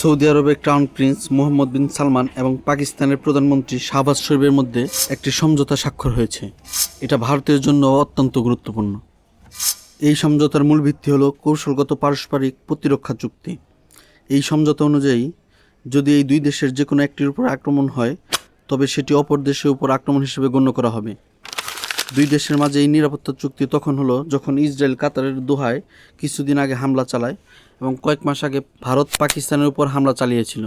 Saudi আরবের crown prince Mohammed bin Salman এবং পাকিস্তানের প্রধানমন্ত্রী শাহবাজ শরীফের মধ্যে একটি সমঝোতা স্বাক্ষর হয়েছে। এটা ভারতের জন্য অত্যন্ত গুরুত্বপূর্ণ। এই সমঝোতার মূল ভিত্তি হলো কৌশলগত পারস্পরিক প্রতিরক্ষা চুক্তি। এই সমঝোতা অনুযায়ী, যদি এই দুই দেশের যে কোনো একটির উপর আক্রমণ হয়, তবে সেটি অপর দেশের উপর আক্রমণ হিসেবে গণ্য করা হবে। দুই দেশের মাঝে এই নিরাপত্তা চুক্তি তখন হলো যখন ইসরায়েল কাতারের দোহায় কিছুদিন আগে হামলা চালায় এবং কয়েক মাস আগে ভারত পাকিস্তানের উপর হামলা চালিয়েছিল।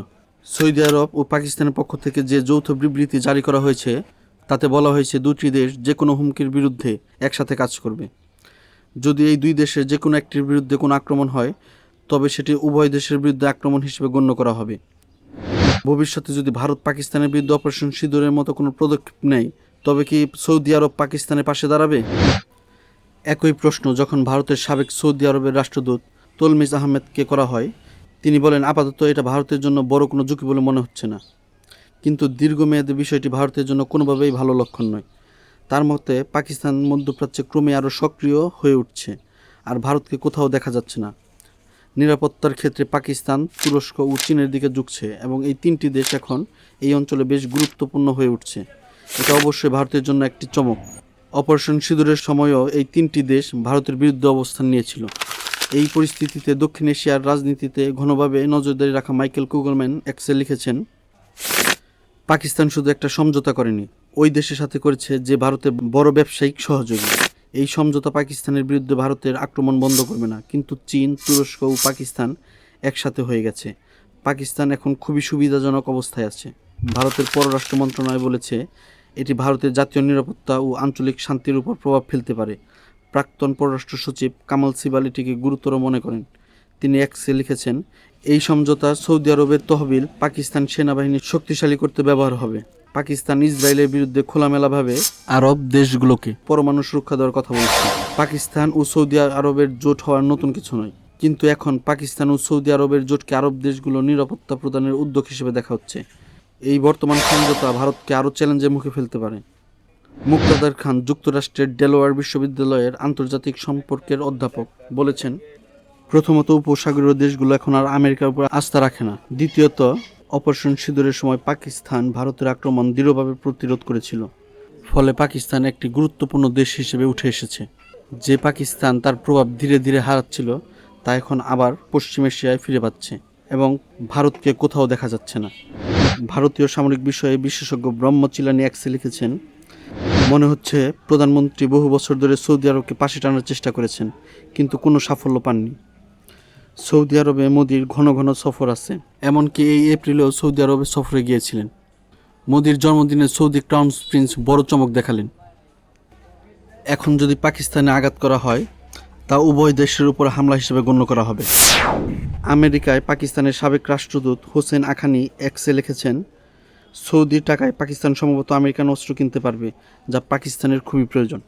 সৌদি আরব ও পাকিস্তানের পক্ষ থেকে যে যৌথ বিবৃতি জারি করা হয়েছে, তাতে বলা হয়েছে দুটি দেশ যে কোনো হুমকির বিরুদ্ধে একসাথে কাজ করবে। যদি এই দুই দেশের যে কোনো একটির বিরুদ্ধে কোনো আক্রমণ হয়, তবে সেটি উভয় দেশের বিরুদ্ধে আক্রমণ হিসেবে গণ্য করা হবে। ভবিষ্যতে যদি ভারত পাকিস্তানের বিরুদ্ধে অপারেশন সিঁদুরের মতো কোনো পদক্ষেপ নেয় তবে কি সৌদি আরব পাকিস্তানের পাশে দাঁড়াবে? একই প্রশ্ন যখন ভারতের সাবেক সৌদি আরবের রাষ্ট্রদূত তলমিজ আহমেদকে করা হয়, তিনি বলেন, আপাতত এটা ভারতের জন্য বড় কোনো ঝুঁকি বলে মনে হচ্ছে না। কিন্তু দীর্ঘমেয়াদে বিষয়টি ভারতের জন্য কোনোভাবেই ভালো লক্ষণ নয়। তার মতে, পাকিস্তান মধ্যপ্রাচ্যে ক্রমে আরও সক্রিয় হয়ে উঠছে, আর ভারতকে কোথাও দেখা যাচ্ছে না। নিরাপত্তার ক্ষেত্রে পাকিস্তান, তুরস্ক ও চীনের দিকে ঝুঁকছে এবং এই তিনটি দেশ এখন এই অঞ্চলে বেশ গুরুত্বপূর্ণ হয়ে উঠছে। এটা অবশ্যই ভারতের জন্য একটি চমক। অপারেশন সিঁদুরের সময়ও এই তিনটি দেশ ভারতের বিরুদ্ধে অবস্থান নিয়েছিল। এই পরিস্থিতিতে দক্ষিণ এশিয়ার রাজনীতিতে ঘনভাবে নজরদারি রাখা মাইকেল কুগলম্যান এক্সে লিখেছেন, পাকিস্তান শুধু একটা সমঝোতা করেনি, ওই দেশের সাথে করেছে যে ভারতের বড় ব্যবসায়িক সহযোগী। এই সমঝোতা পাকিস্তানের বিরুদ্ধে ভারতের আক্রমণ বন্ধ করবে না, কিন্তু চীন, তুরস্ক ও পাকিস্তান একসাথে হয়ে গেছে। পাকিস্তান এখন খুবই সুবিধাজনক অবস্থায় আছে। ভারতের পররাষ্ট্র মন্ত্রণালয় বলেছে এটি ভারতের জাতীয় নিরাপত্তা ও আঞ্চলিক শান্তির উপর প্রভাব ফেলতে পারে। প্রাক্তন পররাষ্ট্র সচিব কামাল সিবাল এটিকে গুরুতর মনে করেন। তিনি এক্সে লিখেছেন, এই সমঝোতা সৌদি আরবের তহবিল পাকিস্তান সেনাবাহিনী শক্তিশালী করতে ব্যবহার হবে। পাকিস্তান ইসরায়েলের বিরুদ্ধে খোলামেলাভাবে আরব দেশগুলোকে পরমাণু সুরক্ষা দেওয়ার কথা বলছে। পাকিস্তান ও সৌদি আরবের জোট হওয়ার নতুন কিছু নয়। কিন্তু এখন পাকিস্তান ও সৌদি আরবের জোটকে আরব দেশগুলো নিরাপত্তা প্রদানের উদ্যোগ হিসেবে দেখা হচ্ছে। এই বর্তমান সমঝোতা ভারতকে আরও চ্যালেঞ্জের মুখে ফেলতে পারে। মুক্তাদার খান যুক্তরাষ্ট্রের ডেলোয়ার বিশ্ববিদ্যালয়ের আন্তর্জাতিক সম্পর্কের অধ্যাপক বলেছেন, প্রথমত উপসাগরীয় দেশগুলো এখন আর আমেরিকার উপর আস্থা রাখে না। দ্বিতীয়ত, অপারেশন সিঁদুরের সময় পাকিস্তান ভারতের আক্রমণ দৃঢ়ভাবে প্রতিরোধ করেছিল। ফলে পাকিস্তান একটি গুরুত্বপূর্ণ দেশ হিসেবে উঠে এসেছে। যে পাকিস্তান তার প্রভাব ধীরে ধীরে হারাচ্ছিল, তা এখন আবার পশ্চিম এশিয়ায় ফিরে পাচ্ছে এবং ভারতকে কোথাও দেখা যাচ্ছে না। ভারতীয় সামরিক বিষয়ে বিশেষজ্ঞ ব্রহ্মচিলানি একসে লিখেছেন, মনে হচ্ছে প্রধানমন্ত্রী বহু বছর ধরে সৌদি আরবকে পাশে টানার চেষ্টা করেছেন, কিন্তু কোনো সাফল্য পাননি। সৌদি আরবে মোদির ঘন ঘন সফর আছে, এমনকি এই এপ্রিলেও সৌদি আরবে সফরে গিয়েছিলেন। মোদির জন্মদিনে সৌদি ক্রাউন প্রিন্স বড় চমক দেখালেন। এখন যদি পাকিস্তানে আঘাত করা হয়, তা উভয় দেশের উপর হামলা হিসেবে গণ্য করা হবে। আমেরিকায় পাকিস্তানের সাবেক রাষ্ট্রদূত হোসেন আখানি এক্সে লিখেছেন সৌদি টাকায় পাকিস্তান সম্ভবত আমেরিকান অস্ত্র কিনতে পারবে, যা পাকিস্তানের খুবই প্রয়োজন।